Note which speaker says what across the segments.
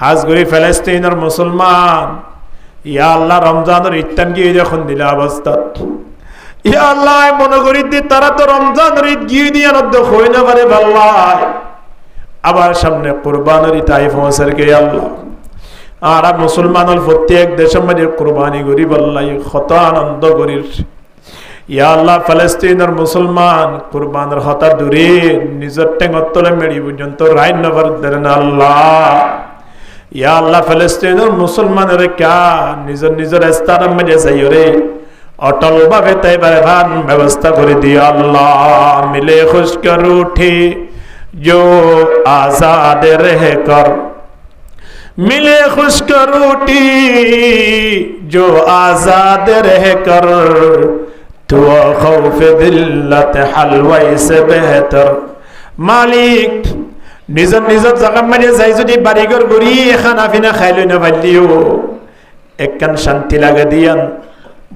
Speaker 1: হাজগুড়ি ফেলেস্তিনের মুসলমান। ইয়া আল্লাহ রমজানের ইত্যান গিয়ে যখন দিলে অবস্থা ইয়া আল্লাহ মনে করি তারা তো রমজানের ঈদ গিয়ে দিয়ে নদ্য হই না পারে ভাল্লাই আবার সামনে কোরবানের আই পৌঁছার কে আল্লাহ। আর মুসলমানের প্রত্যেক দেশের মাঝে কোরবানি করি বল্লাই কত আনন্দ করির ইয়া আল্লাহ, ফলস্তিনের মুসলমান কুরবানের হতা দূরে, নিজের টেঙর তলে মেড়ি পর্যন্ত রাইন নগর দেন আল্লাহ। ইয়া আল্লাহ ফলস্তিনের মুসলমানের কা নিজের নিজের স্থানের মাঝে যাই রে অটল ভাবে তাই ভান ব্যবস্থা করে দিও আল্লাহ মিলে খুশ কর উঠে जो आजाद रह कर मिले खुश कर रोटी जो आजाद रह कर तो खौफ दिल्लत हलवाई से बेहतर মালিক নিজর নিজর জায়গা মানে যাই যদি বাড়িঘর গড়ি খানা পিনা খাই লই না পারলিও একখান শান্তি লাগে দিয়ান।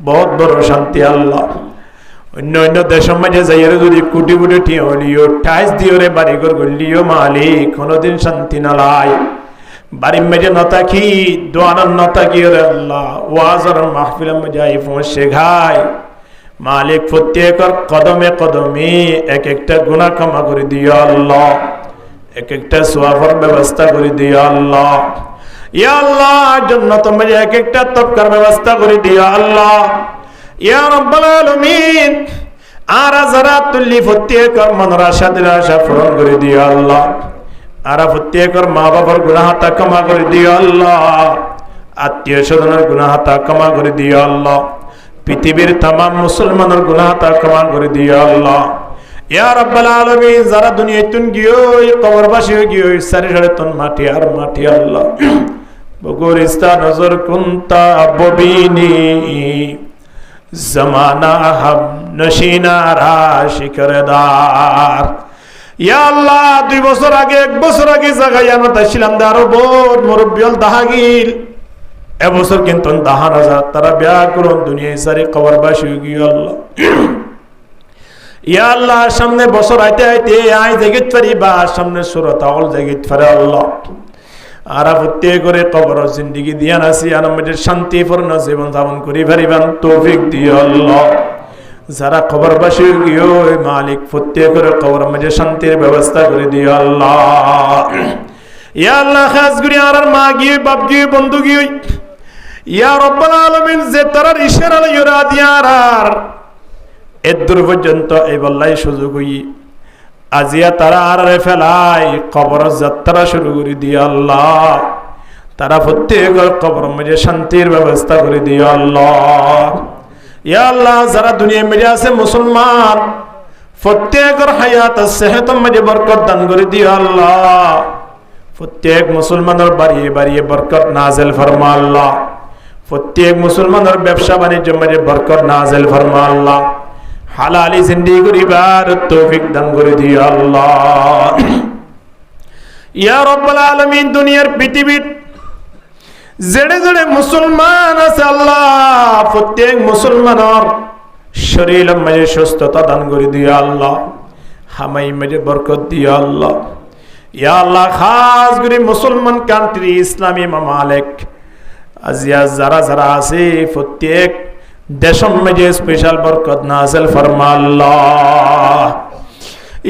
Speaker 1: বহুত বড় শান্তি, আল্লাহ। অন্য অন্য দেশের মাঝে যাইয়ারে যদি কুটি কুটি টিয়া হলিও টাইস দিওরে বাড়িঘর গড়লিও মালিক, কোনোদিন শান্তি নালাই বাড়ির মেজে নতাকি দোয়ানার নতাকি রে আল্লাহ। ওয়াজর মাহফিল মধ্যে আই ঘাই। মালিক প্রত্যেকর কদমে কদমে এক একটা গুণা ক্ষমা করে দিও আল্লাহ। এক একটা সোয়াফর ব্যবস্থা করে দিও আল্লাহ। ইয়া আল্লাহ জন্য তুমি এক একটা তপকার ব্যবস্থা করে দিও আল্লাহ। ইয়া রব্বাল আলামিন, আর যারা তুল্লি প্রত্যেকর মনের আশা দিল আশা পূরণ করে দিও আল্লাহ। আর প্রত্যেকর মা বাবার গুণাহাতা ক্ষমা করে দিও আল্লাহ। আত্মীয় স্বজনের গুণাহাতা ক্ষমা করে দিও আল্লাহ। পৃথিবীর তাম মুসলমানের গুণাহাতা ক্ষমা করে দিও আল্লাহ। যারা দুনিয়ায় তুন গিয়ে কবরবাসী গিয়ে সারি সাড়ে তুন মাটি আর মাটি আল্লাহ। বগুরিস্তা নজর কুন্তা ববিনী। জমানা হাম নশিনা রাশিকরদার ইয়া আল্লাহ, দুই বছর আগে, এক বছর আগে জায়গায় আমরা তাইছিলাম আরও বহুত মুরব্বিয়ল দাহাগিল। এবছর কিন্তু দাহান হাজার তারা ব্যাগ করুন, দুনিয়ায় সারি কবর বাসি গিয়ে আল্লাহ। ইয়া আল্লাহ সামনে বছর আইতে আইতে আই জেগিত পারি বা সামনে সুরত, আউল জেগিত পারে আল্লাহ। আর প্রত্যেক করে কবর জিন্দিগি দিয়া নাসি আর আমাদের শান্তিপূর্ণ জীবন যাপন করি পারিবান তৌফিক দিও আল্লাহ। যারা খবর বাসি গিয়ে মালিক প্রত্যেক করে কবর মাঝে শান্তির ব্যবস্থা করে দিও আল্লাহ। ইয়া আল্লাহ, খাস গুরি আর মা গিয়ে, বাপ গিয়ে, বন্ধু গিয়ে, ইয়া রব্বাল আলামিন যে তারার ইশারা ইরা দিয়ার আর এদূর পর্যন্ত এই বল্লাই সুযোগ হই। আজিয়া তারা আর ফেলাই, কবর যাত্রা শুরু করে দিয়ে আল্লাহ। তারা প্রত্যেকের কবর মাঝে শান্তির ব্যবস্থা করে দিয়ে আল্লাহ। ইয়া আল্লাহ, যারা দুনিয়া মেরে আছে মুসলমান, প্রত্যেকের হায়াত সেহেত মাঝে বরকত দান করে দিয়ে আল্লাহ। প্রত্যেক মুসলমানের বাড়িয়ে বাড়িয়ে বরকত নাজেল ফরমা আল্লাহ। প্রত্যেক মুসলমানের ব্যবসা বাণিজ্য মাঝে বরকত নাজেল ফরমা আল্লাহ। হালালি জিন্দি করিবার তৌফিক দান করে দিও আল্লাহ। ইয়া রব্বাল আলামিন, দুনিয়ার পৃথিবীর জেড়ে জেড়ে মুসলমান আছে আল্লাহ। প্রত্যেক মুসলমানের শরীর মাঝে সুস্থতা দান করে দিও আল্লাহ। হামাই মাঝে বরকত দিও আল্লাহ। ইয়া আল্লাহ, খাস করে মুসলমান কান্ট্রি ইসলামী মামালেক। আজিয়া যারা যারা আছে, প্রত্যেক দেশম মেজে স্পেশাল বরকত নাজেল ফরমা আল্লাহ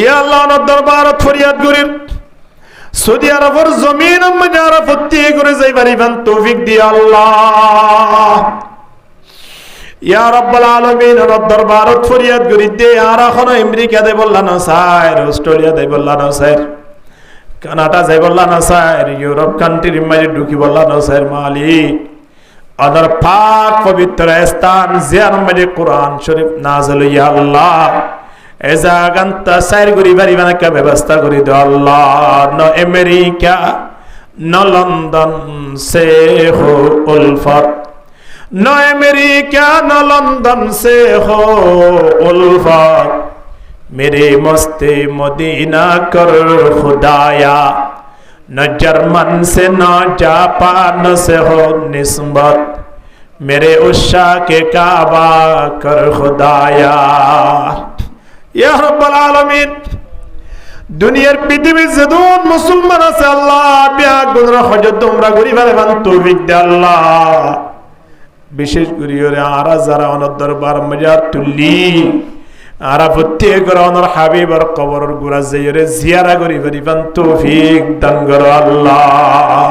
Speaker 1: ইয়া আল্লাহ ওনার দরবারত ফরিয়াদ করির সৌদি আরবের জমিন মধ্যে আর প্রত্যেক করে যাই পারিবেন তৌফিক দিয়ে আল্লাহ। ইয়া রব্বাল আলামিন ওনার দরবারত ফরিয়াদ করি দে আর এখনও আমেরিকা দেই বললা না স্যার, অস্ট্রেলিয়া দেই বললা না স্যার, কানাডা যাই বললা না স্যার, ইউরোপ কান্ট্রির মাঝে ঢুকি বললা না স্যার মালিক। আদর পাক পবিত্র স্থান জিয়ার মাঝে কোরআন শরীফ নাজল ইয়া আল্লাহ। এ জাগান্তা সাইর গরি বাড়ি বানাকা ব্যবস্থা করি দো আল্লাহ। ন আমেরিকা, ন লন্ডন সে হো উলফত ন আমেরিকা, ন লন্ডন সে হো উলফত মেরে মস্তে মদিনা কর খুদায়া। न जर्मन से न जापान से हो निस्बत मेरे उषा के काबा कर खुदाया या रब्बल आलमीन দুনিয়ার পৃথিবীর যেদুন মুসলমান আছে আল্লাহ বিয়া গুণরা হজত তোমরা গরি ফেলে বান তৌফিক দে আল্লাহ বিশেষ করে ওরে আরা যারা অনর দরবার মজা তুললি আরা প্রত্যেক অনর হাবিবর কবর গুড়া জিয়ারা গরি ফেলি বান তৌফিক দান করো আল্লাহ।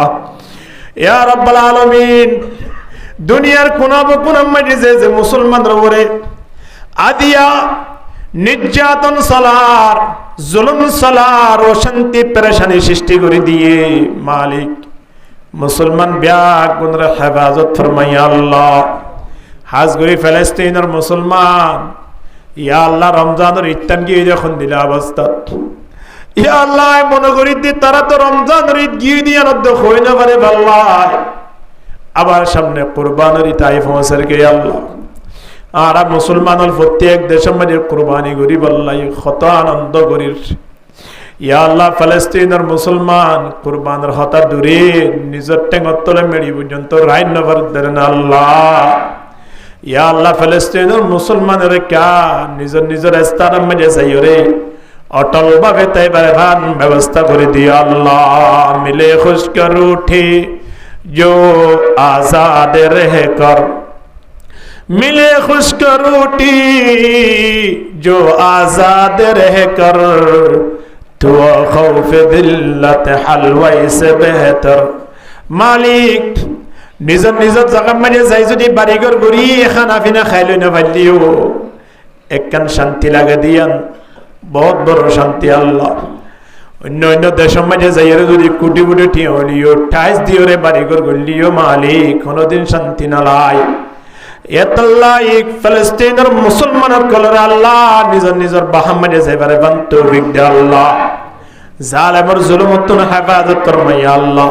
Speaker 1: ইয়া রাব্বাল আলামিন, দুনিয়ার কোনাব কোনাম মাঝে যে মুসলমানরা ওরে আদিয়া, নির্যাতন সালার, জুলুম সালার অশান্তি পেরেশানি সৃষ্টি করে দিয়ে মালিক মুসলমান ব্যাগ হেফাজত ফরমাইয়া আল্লাহ। হাজ গরি ফেলেস্তিনের মুসলমান ইয়া আল্লাহ রমজানের ইত্যান গিয়ে যখন দিলে অবস্থা। ইয়া আল্লাহ মনে করি তারা তো রমজানের ঈদ গিয়ে দিয়ে নদ্য হই না পারে ভাল্লাহ আবার সামনে কোরবানের ঈদ আই পৌঁছার গে আল্লাহ। আর মুসলমানের প্রত্যেক দেশের মাঝে কোরবানি করি বল্লাই কত আনন্দ করির ইয়া আল্লাহ, ফলস্তিনের মুসলমান কুরবানের হতা দূরে, নিজের টেঙর তলে মেড়ি পর্যন্ত রাইন নগর দেন আল্লাহ। ইয়া আল্লাহ ফলস্তিনের মুসলমানের কা নিজের নিজের স্থানের মাঝে যাই রে অটল ভাবে তাই ভান ব্যবস্থা করে দিও আল্লাহ মিলে খুশ কর উঠে जो आजाद रह कर मिले खुश रोटी जो आजाद रह कर तो खौफ दिल्लत हलवाई से बेहतर মালিক নিজের নিজের জায়গার মাঝে যাই যদি বাড়িঘর ঘুরি খানা পিনা খাইলে না পারলিও একখান শান্তি লাগে দিয়ান। বহুত বড় শান্তি, আল্লাহ। অন্য অন্য দেশের মাঝে যাইয়ারে যদি কুটি কুটি ঠিয়ে হলিও টাইস দিও রে বাড়িঘর গলিও মালিক, কোনোদিন শান্তি এতাল্লাহ ফলস্তিনের মুসলমানের কলর আল্লাহ নিজের নিজের বাহাম মাঝে যাইবারে বান্ত বিগদে আল্লাহ। জালেমর জুলুমত্তুন হেফাজত করমাইয়া আল্লাহ।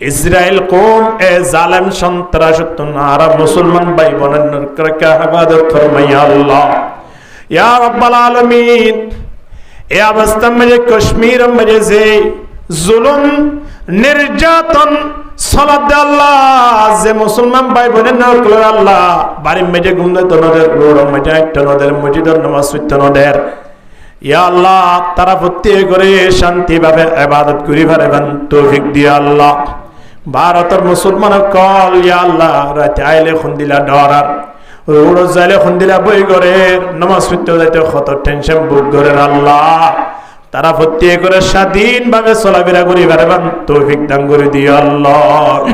Speaker 1: ইসরায়েল কোম এ জালেম সন্ত্রাসত্তুন আর মুসলমান ভাই বোনের হেফাজত করমাইয়া আল্লাহ। ইয়া রাব্বাল আলামিন এই অবস্থার মাঝে কাশ্মীর মাঝে যে জুলুম, নির্যাতন সলাদ আল্লাহ, যে মুসলমান ভাই বোনের নাম আল্লাহ বাড়ির মেঝে গুমদে তো নদের রোড মেঝে একটা নদের নামাজ ইয়া আল্লাহ, তারা প্রত্যেক করে শান্তিভাবে এবাদত করি পারেবেন তৌফিক দিয়া আল্লাহ। ভারতের মুসলমান কল, ইয়া আল্লাহ, রাতে আইলে খুন্দিলা ডরার। রোড যাইলে খুন্দিলা বই করে নমাজ পড়তে যাইতে কত টেনশন বুক করে আল্লাহ। তারা প্রত্যেক করে স্বাধীন ভাবে চলাফেরা করি পারেবেন তৌফিক দান করে দিও আল্লাহ।